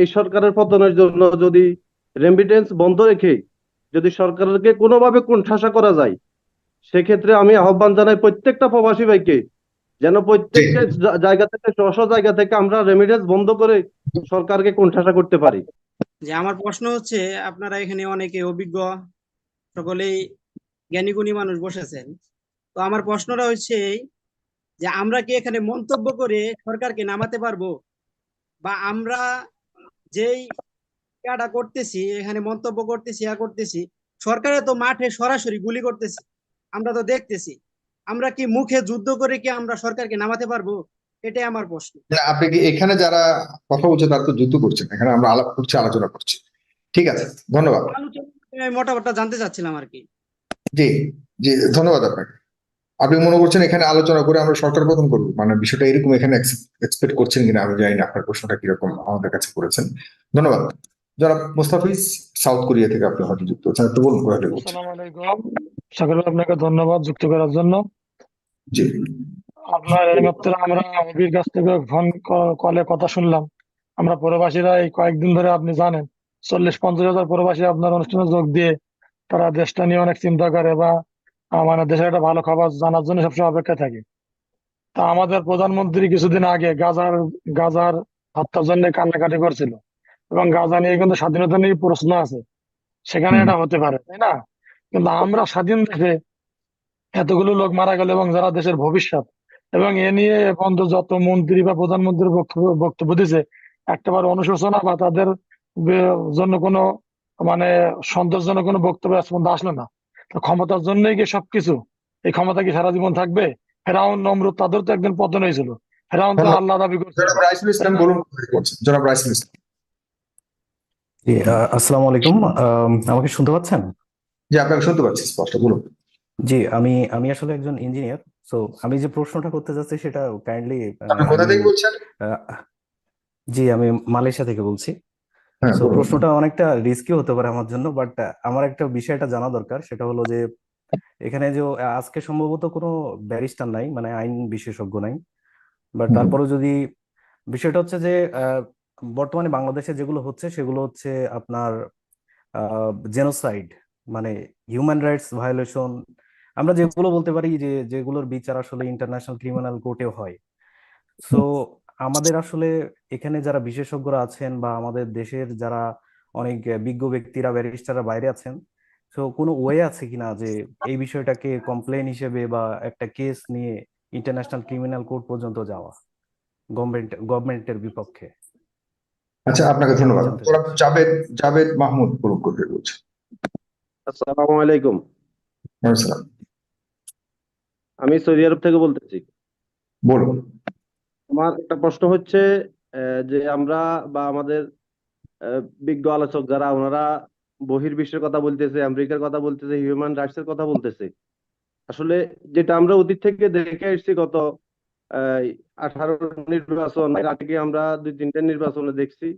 এই সরকারের পতনের জন্য যদি রেমিটেন্স বন্ধ রেখে যদি সরকারকে কোনোভাবে কোণঠাসা করা যায় সেক্ষেত্রে আমি আহ্বান জানাই প্রত্যেকটা প্রবাসী ভাইকে যেন প্রত্যেকটা জায়গা থেকে স্ব জায়গা থেকে আমরা রেমিটেন্স বন্ধ করে সরকারকে কোণঠাসা করতে পারি। যে আমার প্রশ্ন হচ্ছে আপনারা এখানে অনেকে অভিজ্ঞ সকলেই জ্ঞানীগুণী মানুষ বসেছেন। তো আমার প্রশ্নটা হচ্ছে এই যে আমরা কি এখানে মন্তব্য করে সরকারকে নামাতে পারব? বা আমরা যেই কাটা করতেছি এখানে মন্তব্য করতেছি ইয়া করতেছি সরকারে তো মাঠে সরাসরি গুলি করতেছে। আমরা তো দেখতেছি। আমরা কি মুখে যুদ্ধ করে কি আমরা সরকারকে নামাতে পারব? এটাই আমার প্রশ্ন। আপনি কি এখানে যারা কথা বলছে তারা তো যুদ্ধ করছেন এখানে আমরা আলাপ করছি আলোচনা করছি। ঠিক আছে ধন্যবাদ। মোটামুটি জানতে চাচ্ছিলাম আর কি। জি জি ধন্যবাদ আপনাকে। আপনি মনে করছেন এখানে আলোচনা করে আমরা সরকার পতন করব? মানে বিষয়টা এরকম এখানে এক্সপেক্ট করছেন কিনা আমি জানি না আপনার প্রশ্নটা কীরকম আমাদের কাছে করেছেন। ধন্যবাদ। যারা মুস্তাফিজ সাউথ কোরিয়া থেকে আপনি হয়তো যুক্ত হচ্ছেন একটু বলুন আসসালামু আপনাকে ধন্যবাদ যুক্ত করার জন্য। জি। আপনার এইমাত্র আমরা অভির কাছ থেকে ফোন কলে কথা শুনলাম। আমরা প্রবাসীরা এই কয়েকদিন ধরে আপনি জানেন চল্লিশ পঞ্চাশ হাজার প্রবাসী আপনার অনুষ্ঠানে যোগ দিয়ে তারা দেশটা নিয়ে অনেক চিন্তা করে বা মানে দেশের একটা ভালো খবর জানার জন্য সবসময় অপেক্ষা থাকে। তা আমাদের প্রধানমন্ত্রী কিছুদিন আগে গাজার গাজার হত্যার জন্য কান্নাকাটি করছিল। এবং গাজা নিয়ে কিন্তু স্বাধীনতা নিয়ে প্রশ্ন আছে। সেখানে এটা হতে পারে তাই না? কিন্তু আমরা স্বাধীন দেশে এতগুলো লোক মারা গেল এবং যারা দেশের ভবিষ্যৎ এবং এ নিয়ে বন্ধু যত মন্ত্রী বা প্রধানমন্ত্রীর বক্তব্য দিছে একটাবার অনুশোচনা বা তাদের জন্য কোনো মানে সন্তোষজনক কোনো বক্তব্য পর্যন্ত আসলো না। তো ক্ষমতার জন্যই কি সবকিছু? এই ক্ষমতা কি সারা জীবন থাকবে? ফেরাউন নমরুদ তাদের তো একদিন পতন হয়েছিল। ফেরাউন তো আল্লাহ দাবি করছে। জনাব রাইসুল ইসলাম বলুন। কোথা থেকে বলছেন জনাব রাইসুল ইসলাম। আসসালামু আলাইকুম। আম, আমাকে শুনতে পাচ্ছেন? জি আপনাকে শুনতে পাচ্ছি স্পষ্ট বলুন। জি আমি আমি আসলে একজন ইঞ্জিনিয়ার সো আমি যে প্রশ্নটা করতে যাচ্ছি সেটা কাইন্ডলি কোথা থেকে বলছেন? জি আমি মালয়েশিয়া থেকে বলছি। হ্যাঁ। প্রশ্নটা অনেকটা রিস্কি হতে পারে আমার জন্য বাট আমার একটা বিষয়টা জানা দরকার। সেটা হলো যে এখানে যে আজকে সম্ভবত কোনো ব্যারিস্টার নাই মানে আইন বিশেষজ্ঞ নাই। বাট তারপরে যদি বিষয়টা হচ্ছে যে বর্তমানে বাংলাদেশে যেগুলো হচ্ছে সেগুলো হচ্ছে আপনার জেনোসাইড মানে হিউম্যান রাইটস ভায়োলেশন আমরা যেগুলো বলতে পারি যে যেগুলোর বিচার আসলে ইন্টারন্যাশনাল ক্রিমিনাল কোর্টেও হয়। সো আমাদের আসলে এখানে যারা বিশেষজ্ঞরা আছেন বা আমাদের দেশের যারা অনেক বিজ্ঞ ব্যক্তিরা ব্যারিস্টাররা বাইরে আছেন তো কোনো ওয়ে আছে কিনা যে এই বিষয়টাকে কমপ্লেন হিসেবে বা একটা কেস নিয়ে ইন্টারন্যাশনাল ক্রিমিনাল কোর্ট পর্যন্ত যাওয়া গভর্নমেন্ট গভর্নমেন্টের বিপক্ষে? আচ্ছা আপনাকে ধন্যবাদ। জাভেদ জাভেদ মাহমুদ থেকে আসসালামু আলাইকুম। আমি সৌদি আরব থেকে বলতেছি। বলুন। আমার একটা প্রশ্ন হচ্ছে যে আমরা বা আমাদের বিজ্ঞ আলোচক যারা, ওনারা বহির্বিশ্বের কথা বলতেছে, আমেরিকার কথা বলতেছে, হিউম্যান রাইটস এর কথা বলতেছে। আসলে যেটা আমরা অতীত থেকে দেখে এসেছি গত আঠারো নির্বাচন আগে আমরা দুই তিনটা নির্বাচনে দেখছি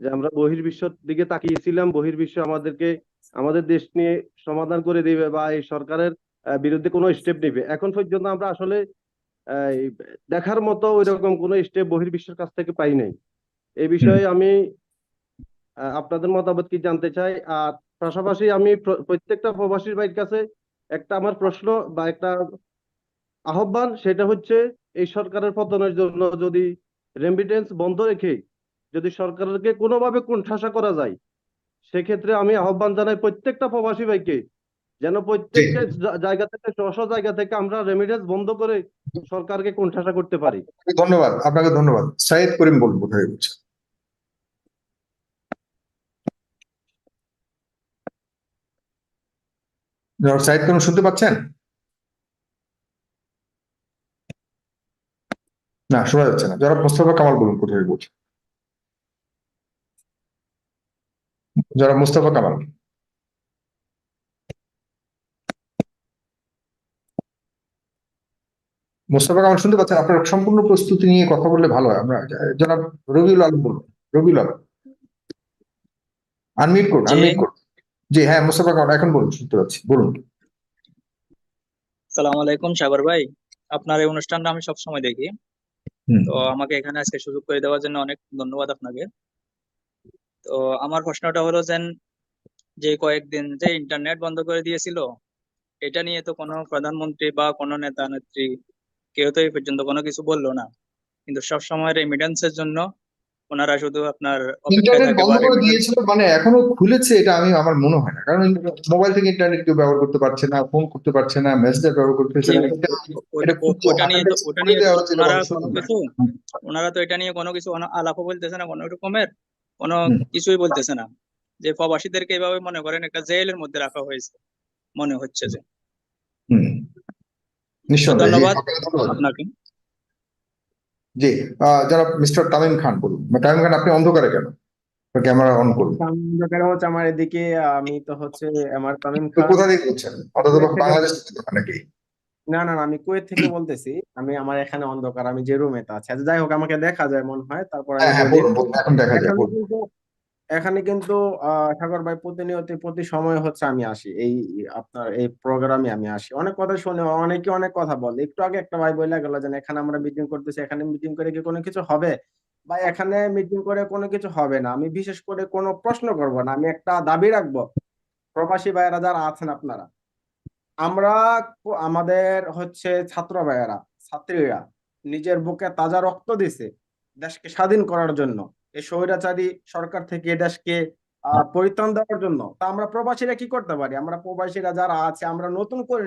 যে আমরা বহির্বিশ্বর দিকে তাকিয়েছিলাম। বহির্বিশ্ব আমাদেরকে, আমাদের দেশ নিয়ে সমাধান করে দিবে বা এই সরকারের বিরুদ্ধে কোনো স্টেপ নেবে। এখন পর্যন্ত আমরা আসলে দেখার মতো ওই রকম কোনো স্টেপ বহির্বিশ্বের কাছ থেকে পাই নাই। এই বিষয়ে আমি আপনাদের মতামত কি জানতে চাই? আর পাশাপাশি আমি প্রত্যেকটা প্রবাসীর ভাইয়ের কাছে একটা আমার প্রশ্ন বা একটা আহ্বান সেটা হচ্ছে এই সরকারের পতনের জন্য যদি রেমিটেন্স বন্ধ রেখে যদি সরকারকে কোনোভাবে কোণঠাসা করা যায় সেক্ষেত্রে আমি আহ্বান জানাই প্রত্যেকটা প্রবাসী ভাইকে যেন প্রত্যেকটা জায়গা থেকে স্ব জায়গা থেকে আমরা রেমিডেন্স বন্ধ করে সরকারকে কোণঠাসা করতে পারি। ধন্যবাদ আপনাকে ধন্যবাদ। সাইদ করিম কোথা থেকে বলছেন সাইদ করিম শুনতে পাচ্ছেন? না শোনা যাচ্ছে না। জনাব মোস্তফা কামাল বলুন কোথায় বলছে যারা মোস্তফা কামাল। মোস্তফা কামাল শুনতে পাচ্ছেন? আপনার সম্পূর্ণ প্রস্তুতি নিয়ে কথা বললে ভালো হয়। আমরা জনাব রবিউল আলম বলুন। রবিউল আলম। আনমিউট করুন জি। আনমিউট করুন। জি হ্যাঁ মোস্তফা কামাল এখন বলুন শুনতে পাচ্ছি। বলুন। সালাম আলাইকুম সাগর ভাই। আপনার এই অনুষ্ঠানটা আমি সব সময় দেখি। তো আমাকে এখানে আজকে সুযোগ করে দেওয়ার জন্য অনেক ধন্যবাদ আপনাকে। তো আমার প্রশ্নটা হলো যেন যে কয়েকদিন যে ইন্টারনেট বন্ধ করে দিয়েছিল এটা নিয়ে তো কোনো প্রধানমন্ত্রী বা কোনো নেতা নেত্রী কেউ তো এই পর্যন্ত কোনো কিছু বলল না। কিন্তু সব সময় রেমিটেন্সের জন্য ওনারা শুধু আপনার ইন্টারনেট বন্ধ করে দিয়েছিল মানে এখনও খুলেছে এটা আমি আমার মনে হয় না। কারণ মোবাইল থেকে ইন্টারনেট কেউ ব্যবহার করতে পারছে না ফোন করতে পারছে না মেসেঞ্জার ব্যবহার করতে পারছে না। ওটা নিয়ে তো ওটা নিয়ে ওনারা। কিছু ওনারা তো এটা নিয়ে কোনো কিছু আলাপও বলতেছে না কোনো রকমের কোনো কিছুই বলতেছে না। যে প্রবাসীদেরকে এভাবে মনে করেন একটা জেলের মধ্যে রাখা হয়েছে মনে হচ্ছে যে। হুম। নিঃসন্দেহে জি, ধন্যবাদ আপনাকে। জি আহ, মিস্টার তামিম খান বলুন। তামিম খান আপনি অন্ধকারে কেন? ক্যামেরা অন করুন। অন্ধকারে হচ্ছে আমার এদিকে আমি তো হচ্ছে আমার তামিম খান কোথা থেকে বলছেন? অন্তত বাংলাদেশ থেকে নাকি? না না আমি কুয়েত থেকে বলতেছি। আমি আমার এখানে অন্ধকার আমি যে রুমেতে আছি। আচ্ছা যাই হোক আমাকে দেখা যায় মনে হয়। তারপর এখন দেখা যায় এখানে কিন্তু আহ সাগর ভাই প্রতিনিয়ত প্রতি সময় হচ্ছে আমি আসি। এই, আপনার এই প্রোগ্রামে আমি আসি। অনেক কথা শুনে অনেকে অনেক কথা বলে। একটু আগে একটা ভাই বলে গেল যে, এখানে আমরা মিটিং করতেছি, এখানে মিটিং করে কি কোনো কিছু হবে? বা এখানে মিটিং করে কোনো কিছু হবে না। আমি বিশেষ করে কোনো প্রশ্ন করব না। আমি একটা দাবি রাখব। প্রবাসী ভাইয়েরা যারা আছেন আপনারা, আমরা আমাদের হচ্ছে ছাত্র ভাইয়েরা, ছাত্রীরা নিজের বুকে তাজা রক্ত দিছে দেশকে স্বাধীন করার জন্য। এই স্বৈরাচারী সরকার থেকে দেশকে আহ, পরিত্রাণ দেওয়ার জন্য। তা আমরা প্রবাসীরা কি করতে পারি? আমরা প্রবাসীরা যারা আছে আমরা নতুন করে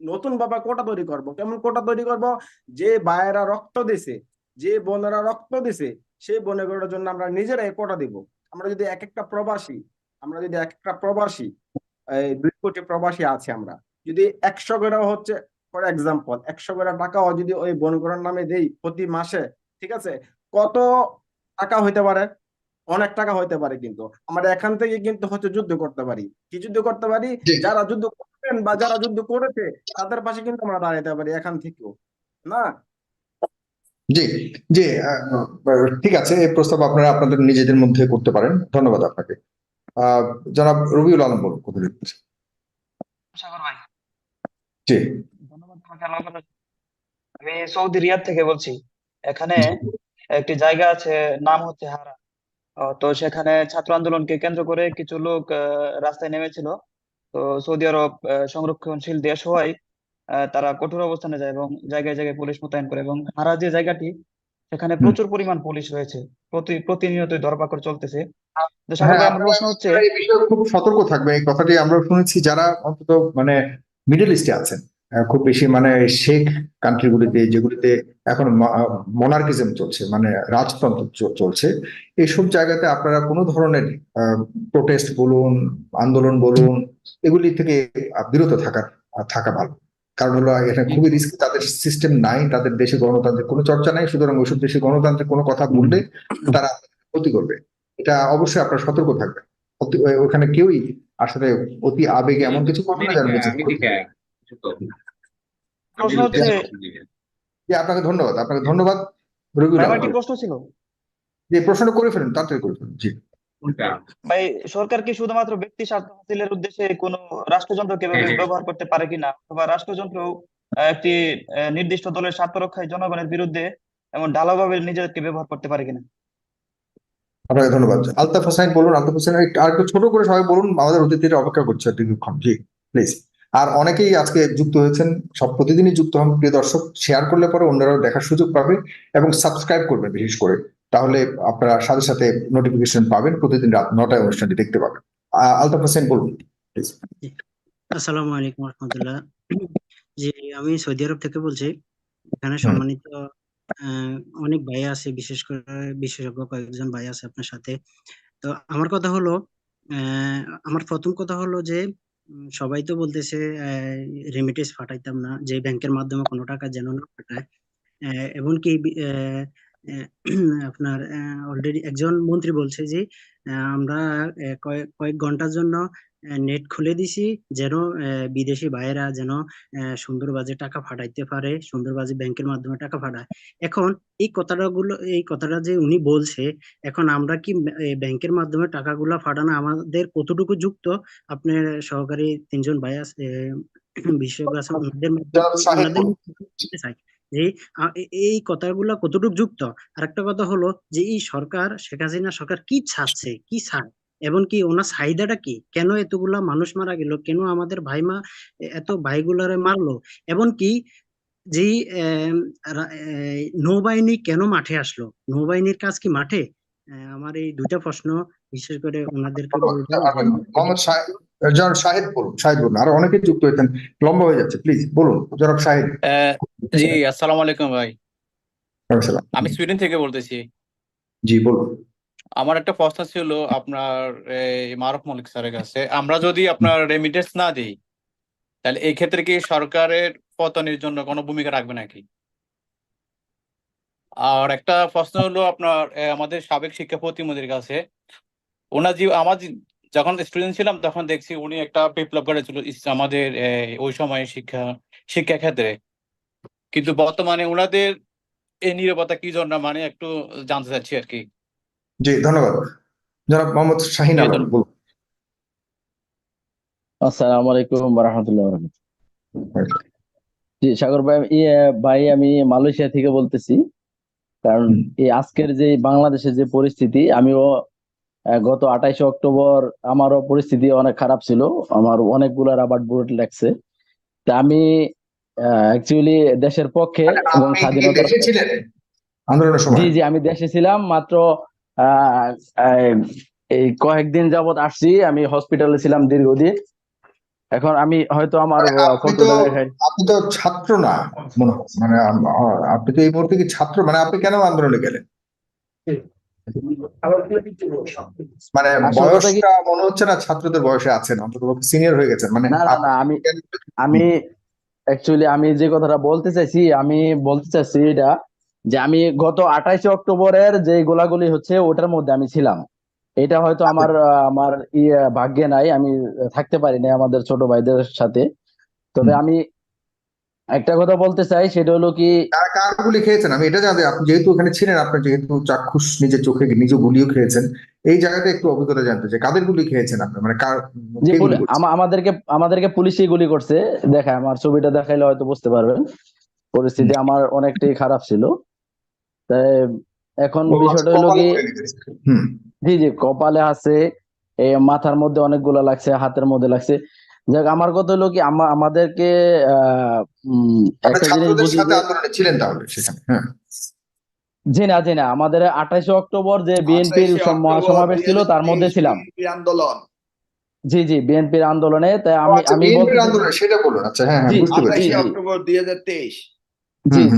নতুন ভাবে কোটা তৈরি করব। কেমন কোটা তৈরি করব? যে ভাইয়েরা রক্ত দিছে যে বোনেরা রক্ত দিছে সেই বোনেগুলোর জন্য আমরা নিজেরাই কোটা দিব। আমরা যদি এক একটা প্রবাসী আমরা যদি এক একটা প্রবাসী এই দুই কোটি প্রবাসী আছে আমরা যদি একশো করে হচ্ছে ফর এক্সাম্পল একশো করে টাকাও যদি ওই বনগড়ের নামে দেই প্রতি মাসে ঠিক আছে? কত টাকা হইতে পারে অনেক টাকা হইতে পারে কিন্তু। আমরা এখান থেকে কিন্তু হচ্ছে যুদ্ধ করতে পারি। কি যুদ্ধ করতে পারি? যারা যুদ্ধ করবেন বা যারা যুদ্ধ করেছে তাদের পাশে কিন্তু আমরা দাঁড়াতে পারি এখান থেকেও। না? জি জি ঠিক আছে এই প্রস্তাব আপনারা আপনাদের নিজেদের মধ্যে করতে পারেন। ধন্যবাদ আপনাকে। আহ জনাব রবিউল আলম বলুন কোথা ভাই। জি। ধন্যবাদ। আমি সৌদি রিয়াদ থেকে বলছি। এখানে একটি জায়গা আছে নাম হচ্ছে হারা। তো সেখানে ছাত্র আন্দোলনকে কেন্দ্র করে কিছু লোক রাস্তায় নেমেছিল। তো সৌদি আরব সংরক্ষণশীল দেশ হওয়ায় তারা কঠোর অবস্থানে যায় এবং জায়গায় জায়গায় পুলিশ মোতায়েন করে এবং হারা যে জায়গাটি সেখানে প্রচুর পরিমাণ পুলিশ রয়েছে। প্রতি প্রতিনিয়তই ধরপাকড় চলতেছে। হ্যাঁ প্রশ্ন হচ্ছে এই বিষয়ে খুব সতর্ক থাকবে। এই কথাটি আমরা শুনেছি যারা অন্তত মানে মিডল ইস্টে আছেন। খুব বেশি মানে শেখ কান্ট্রিগুলিতে যেগুলিতে এখন মনার্কিজম চলছে মানে রাজতন্ত্র চলছে এইসব জায়গাতে আপনারা কোনো ধরনের প্রোটেস্ট বলুন আন্দোলন বলুন এগুলি থেকে বিরত থাকা থাকা ভালো। কারণ হলো এখানে খুবই রিস্ক তাদের সিস্টেম নাই তাদের দেশে গণতান্ত্রিক কোনো চর্চা নাই সুতরাং ওইসব দেশে গণতান্ত্রিক কোনো কথা বললে তারা ক্ষতি করবে। এটা অবশ্যই আপনারা সতর্ক থাকবেন। ওই- ওখানে কেউই আসলে অতি আবেগে এমন কিছু করবে না যার মধ্যে প্রশ্ন হচ্ছে জি, আপনাকে ধন্যবাদ আপনাকে ধন্যবাদ প্রশ্ন ছিল? যে প্রশ্নটা করে ফেলুন তাড়াতাড়ি করে ফেলুন জি। ভাই সরকার কি শুধুমাত্র ব্যক্তি স্বার্থ হাসিলের উদ্দেশ্যে কোনো রাষ্ট্রযন্ত্রকে ব্যব- ব্যবহার করতে পারে কিনা? অথবা রাষ্ট্রযন্ত্র আহ, একটি আহ, নির্দিষ্ট দলের স্বার্থ রক্ষায় জনগণের বিরুদ্ধে এমন ঢালাওভাবে নিজেদেরকে ব্যবহার করতে পারে কিনা? আপনাকে ধন্যবাদ। আলতাফ হোসেন বলুন আলতাফ হোসেন একটু- আর একটু ছোট করে সবাই বলুন আমাদের অতিথিরা অপেক্ষা করছে দীর্ঘক্ষণ জি প্লিজ আর অনেকেই আজকে যুক্ত হয়েছেন সব প্রতিদিনই যুক্ত হন প্রিয় দর্শক শেয়ার করলে পরে অন্যরাও দেখার সুযোগ পাবে এবং সাবস্ক্রাইব করবেন বিশেষ করে। তাহলে আপনারা সাথে সাথে নোটিফিকেশন পাবেন প্রতিদিন রাত নটায় অনুষ্ঠানটি দেখতে পাবেন। আলতাফ হোসেন বলুন। আসসালামু আলাইকুম রহমতুল্লাহ। জি আমি সৌদি আরব থেকে বলছি। এখানে সম্মানিত আহ, অনেক ভাই আছে বিশেষ করে বিশেষজ্ঞ কয়েকজন ভাই আছে আপনার সাথে। তো আমার কথা হলো আহ, আমার প্রথম কথা হলো যে সবাই তো বলতেছে রেমিটেন্স পাঠাইতাম না, যে ব্যাংকের মাধ্যমে কোনো টাকা যেন না পাঠায়। এমনকি আপনার অলরেডি একজন মন্ত্রী বলছে যে আমরা কয়েক ঘণ্টার জন্য নেট খুলে দিছি যেন বিদেশি ভাইয়েরা যেন সুন্দরবাজে টাকা পাঠাইতে পারে সুন্দরবাজে ব্যাংকের মাধ্যমে টাকা ফাটায়। এখন এই কথাটা গুলো এই কথাটা যে উনি বলছে এখন আমরা কি ব্যাংকের মাধ্যমে টাকাগুলা ফাটানো আমাদের কতটুকু যুক্ত? আপনার সহকারী তিনজন ভাই আছে বিশেষজ্ঞ ওনাদের চাই যে এই কথাগুলো কতটুকু যুক্ত? আরেকটা কথা হলো যে এই সরকার শেখ হাসিনা সরকার কি ছাড়ছে কি চায় এবং কি ওনার চাহিদাটা কি? কেন এতগুলা মানুষ মারা গেল? কেন আমাদের ভাইমা এত ভাইগুলারে মারলো? এবং কি যে নৌবাহিনী কেন মাঠে আসলো? নৌবাহিনীর কাজ কি মাঠে? আমার এই দুইটা প্রশ্ন বিশেষ করে ওনাদেরকে বলব। মোহাম্মদ জনাব শাহিদ বলুন শাহিদ বলুন। আর অনেকে যুক্ত হয়েছেন লম্বা হয়ে যাচ্ছে প্লিজ বলুন জনাব শাহিদ। জি আসসালামু আলাইকুম ভাই। আমি সুইডেন থেকে বলতেছি। জি বলুন। আমার একটা প্রশ্ন ছিল আপনার মারুফ মল্লিক স্যারের কাছে। আমরা যদি আপনার রেমিটেন্স না দিই, তাহলে এই ক্ষেত্রে কি সরকারের পতনের জন্য কোনো ভূমিকা রাখবে নাকি? আর একটা প্রশ্ন হলো আপনার আমাদের সাবেক শিক্ষা প্রতিমন্ত্রীর কাছে। ওনার যে, আমার যখন স্টুডেন্ট ছিলাম, তখন দেখছি উনি একটা বিপ্লব করেছিল আমাদের ওই সময়ে শিক্ষা শিক্ষা ক্ষেত্রে। কিন্তু বর্তমানে ওনাদের এই নিরাপত্তা কি জন্য মানে একটু জানতে চাচ্ছি আর কি। জি ধন্যবাদ। জনাব মোহাম্মদ শাহিন আলম বলুন। আসসালামু আলাইকুম রহমতুল্লাহ জি সাগর ভাই ইয়ে ভাই আমি মালয়েশিয়া থেকে বলতেছি। কারণ এই আজকের যে বাংলাদেশের যে পরিস্থিতি আমিও গত আঠাইশে অক্টোবর আমারও পরিস্থিতি অনেক খারাপ ছিল। আমার অনেকগুলো রাবার বুলেট লাগছে। তা আমি অ্যাকচুয়ালি দেশের পক্ষে এবং সময়। জি জি আমি দেশে ছিলাম। মাত্র এই কয়েকদিন যাবত আসছি। আমি হসপিটালে ছিলাম দীর্ঘদিন। এখন আমি হয়তো আমার আপনি তো ছাত্র না মনে আপনি তো এই মুহূর্তে কি ছাত্র? মানে আপনি কেন আন্দোলনে গেলেন? মানে বয়সটা মনে হচ্ছে না ছাত্রদের বয়সে আছেন অন্তত সিনিয়র হয়ে গেছেন। মানে না আমি আমি অ্যাকচুয়ালি আমি যে কথাটা বলতে চাইছি আমি বলতে চাইছি এটা যে আমি গত আঠাইশে অক্টোবরের যে গোলাগুলি হচ্ছে ওটার মধ্যে আমি ছিলাম। এটা হয়তো আমার আমার ইয়ে ভাগ্যে নাই আমি থাকতে পারিনি আমাদের ছোট ভাইদের সাথে। তবে আমি একটা কথা বলতে চাই সেটা হলো কি কার গুলি খেয়েছেন? আমি এটা জানি আপনি যেহেতু ওখানে ছিলেন আপনি যেহেতু চাক্ষুষ নিজের চোখে নিজে গুলিও খেয়েছেন এই জায়গাতে একটু অভিজ্ঞতা জানতে চাই। কাদের গুলি খেয়েছেন আপনি? মানে কার আমাদেরকে আমাদেরকে পুলিশই গুলি করছে। দেখায় আমার ছবিটা দেখাইলে হয়তো বুঝতে পারবেন। পরিস্থিতি আমার অনেকটাই খারাপ ছিল। তাই এখন বিষয়টা হলো কি জি জি কপালে আছে মাথার মধ্যে অনেকগুলো লাগছে হাতের মধ্যে লাগছে। যাক আমার কথা হলো কি আমাদেরকে একটা জিনিস ছিলেন তাহলে হ্যাঁ। জি না জি না আমাদের আঠাইশে অক্টোবর যে বিএনপির মহাসমাবেশ ছিল তার মধ্যে ছিলাম। আন্দোলন। জি জি বিএনপির আন্দোলনে তাই আমি আচ্ছা আমি আন্দোলন সেটা বলুন আচ্ছা হ্যাঁ হ্যাঁ জি, বুঝতে পেরেছি। অক্টোবর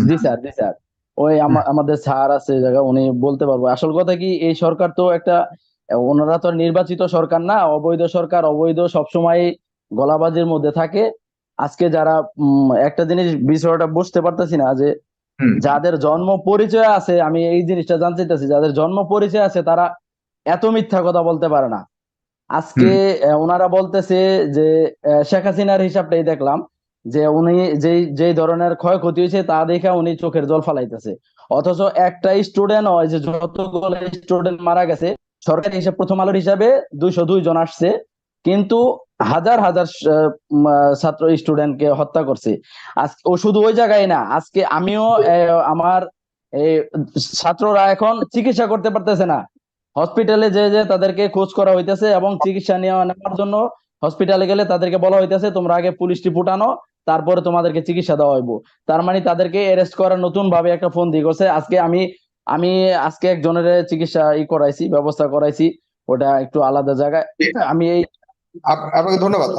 জি স্যার জি স্যার। ওই আমাদের স্যার আছে এই জায়গা উনি বলতে পারব। আসল কথা কি এই সরকার তো একটা ওনারা তো নির্বাচিত সরকার না অবৈধ সরকার অবৈধ সবসময় গলাবাজির মধ্যে থাকে। আজকে যারা একটা জিনিস বিষয়টা বুঝতে পারতেছি না যে যাদের জন্ম পরিচয় আছে আমি এই জিনিসটা জানতে চাইছি যাদের জন্ম পরিচয় আছে তারা এত মিথ্যা কথা বলতে পারে না। আজকে ওনারা বলতেছে যে শেখ হাসিনার হিসাবটাই দেখলাম যে উনি যেই যেই ধরনের ক্ষয়ক্ষতি হয়েছে তা দেখে উনি চোখের জল ফালাইতেছে। অথচ একটা স্টুডেন্ট হয় যে যতগুলো স্টুডেন্ট মারা গেছে, সরকারি হিসাব প্রথম আলোর হিসাবে দুইশো দুই জন আসছে, কিন্তু হাজার হাজার ছাত্র স্টুডেন্টকে হত্যা করছে। আজ ও শুধু ওই জায়গায় না, আজকে আমিও আমার ছাত্ররা এখন চিকিৎসা করতে পারতেছে না। হসপিটালে যে যে তাদেরকে খোঁজ করা হইতেছে এবং চিকিৎসা নেওয়া নেওয়ার জন্য হসপিটালে গেলে তাদেরকে বলা হইতেছে, তোমরা আগে পুলিশ রিপোর্ট আনো তারপরে তোমাদেরকে চিকিৎসা দেওয়া হইব। তার মানে তাদেরকে অ্যারেস্ট করার নতুন ভাবে একটা ফোন দিয়ে করছে আজকে আমি আমি আজকে একজনের চিকিৎসা ই করাইছি, ব্যবস্থা করাইছি। ওটা একটু আলাদা জায়গায়। আমি এই আপনাকে ধন্যবাদ।